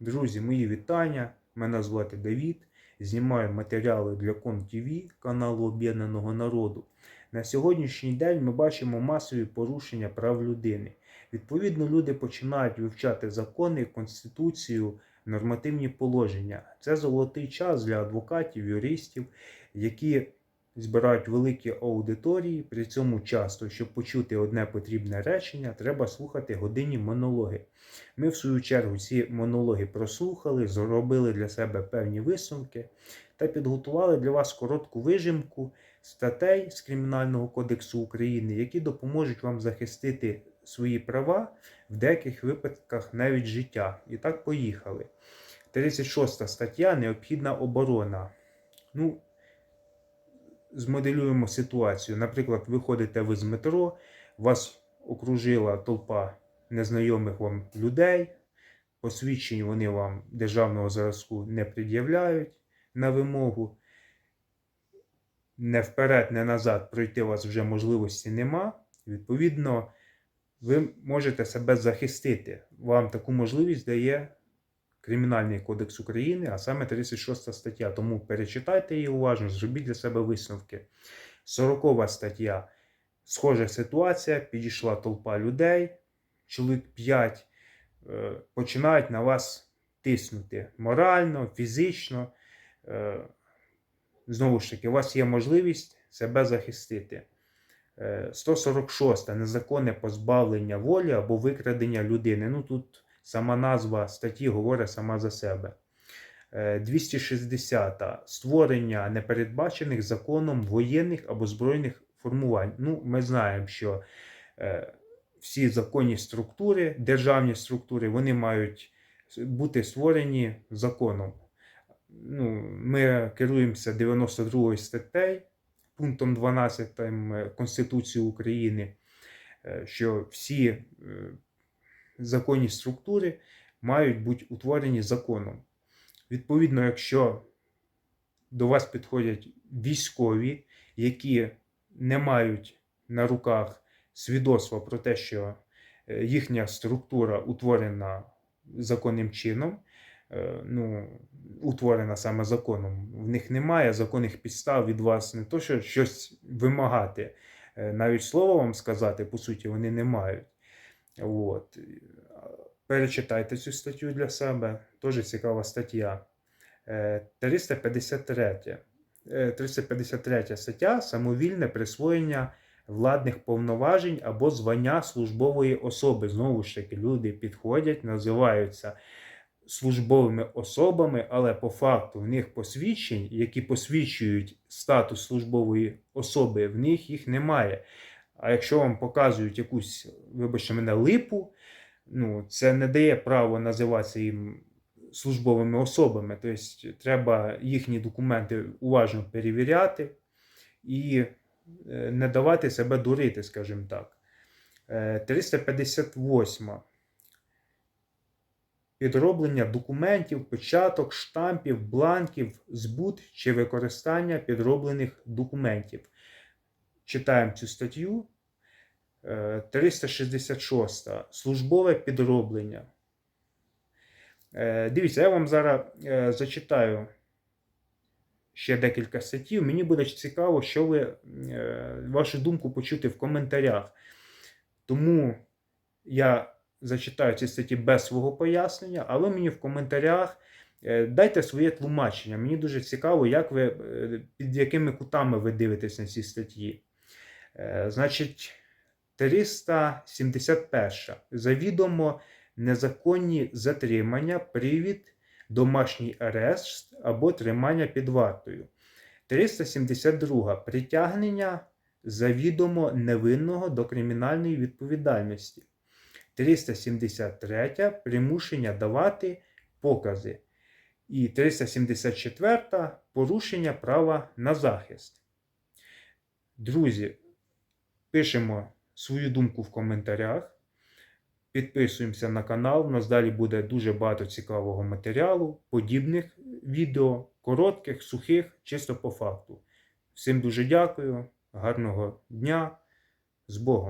Друзі, мої вітання. Мене звати Давід. Знімаю матеріали для КонТВ, каналу Об'єднаного Народу. На сьогоднішній день ми бачимо масові порушення прав людини. Відповідно, люди починають вивчати закони, конституцію, нормативні положення. Це золотий час для адвокатів, юристів, які збирають великі аудиторії. При цьому часто, щоб почути одне потрібне речення, треба слухати годинні монологи. Ми, в свою чергу, ці монологи прослухали, зробили для себе певні висновки та підготували для вас коротку вижимку статей з Кримінального кодексу України, які допоможуть вам захистити свої права в деяких випадках навіть життя. І так поїхали. 36 стаття необхідна оборона. Ну, змоделюємо ситуацію. Наприклад, ви ходите ви з метро, вас окружила толпа незнайомих вам людей, посвідчень вони вам державного зразку не пред'являють на вимогу. Не вперед, не назад пройти у вас вже можливості нема. Відповідно, ви можете себе захистити. Вам таку можливість дає Кримінальний кодекс України, а саме 36 стаття. Тому перечитайте її уважно, зробіть для себе висновки. 40 стаття. Схожа ситуація, підійшла толпа людей, чоловік 5 е, починають на вас тиснути морально, фізично. Е, Знову ж таки, у вас є можливість себе захистити. Е, 146. Незаконне позбавлення волі або викрадення людини. Ну тут сама назва статті говорить сама за себе. Е, 260. Створення непередбачених законом воєнних або збройних формувань. Ну, ми знаємо, що е, всі законні структури, державні структури, вони мають бути створені законом. Ну, Ми керуємося 92 статтею, пунктом 12 е, Конституції України, е, що всі е, законні структури мають бути утворені законом. Відповідно, якщо до вас підходять військові, які не мають на руках свідоцтва про те, що е, їхня структура утворена законним чином, е, ну, утворена саме законом, в них немає законних підстав від вас не то, що щось вимагати, е, навіть слово вам сказати, по суті, вони не мають. От. Перечитайте цю статтю для себе, дуже цікава стаття. Е, 353. Е, 353 стаття самовільне присвоєння владних повноважень або звання службової особи. Знову ж таки, люди підходять, називаються службовими особами, але по факту в них посвідчень, які посвідчують статус службової особи, в них їх немає. А якщо вам показують якусь, вибачте мене, липу, ну, це не дає право називатися їм службовими особами. Тобто треба їхні документи уважно перевіряти і е, не давати себе дурити, скажімо так. Е, 358. Підроблення документів, печаток, штампів, бланків, збут чи використання підроблених документів. Читаємо цю статтю. Е, 366. Службове підроблення. Е, Дивіться, я вам зараз е, зачитаю ще декілька статтів. Мені буде цікаво, що ви е, вашу думку почути в коментарях. Тому я зачитаю ці статті без свого пояснення, а ви мені в коментарях е, дайте своє тлумачення. Мені дуже цікаво, як ви, е, під якими кутами ви дивитесь на ці статті. Е, Значить, 371. Завідомо незаконні затримання, привід, домашній арешт або тримання під вартою. 372. Притягнення завідомо невинного до кримінальної відповідальності. 373. Примушення давати покази. І 374. Порушення права на захист. Друзі, пишемо свою думку в коментарях. Підписуємося на канал. У нас далі буде дуже багато цікавого матеріалу, подібних відео, коротких, сухих, чисто по факту. Всім дуже дякую, гарного дня, з Богом!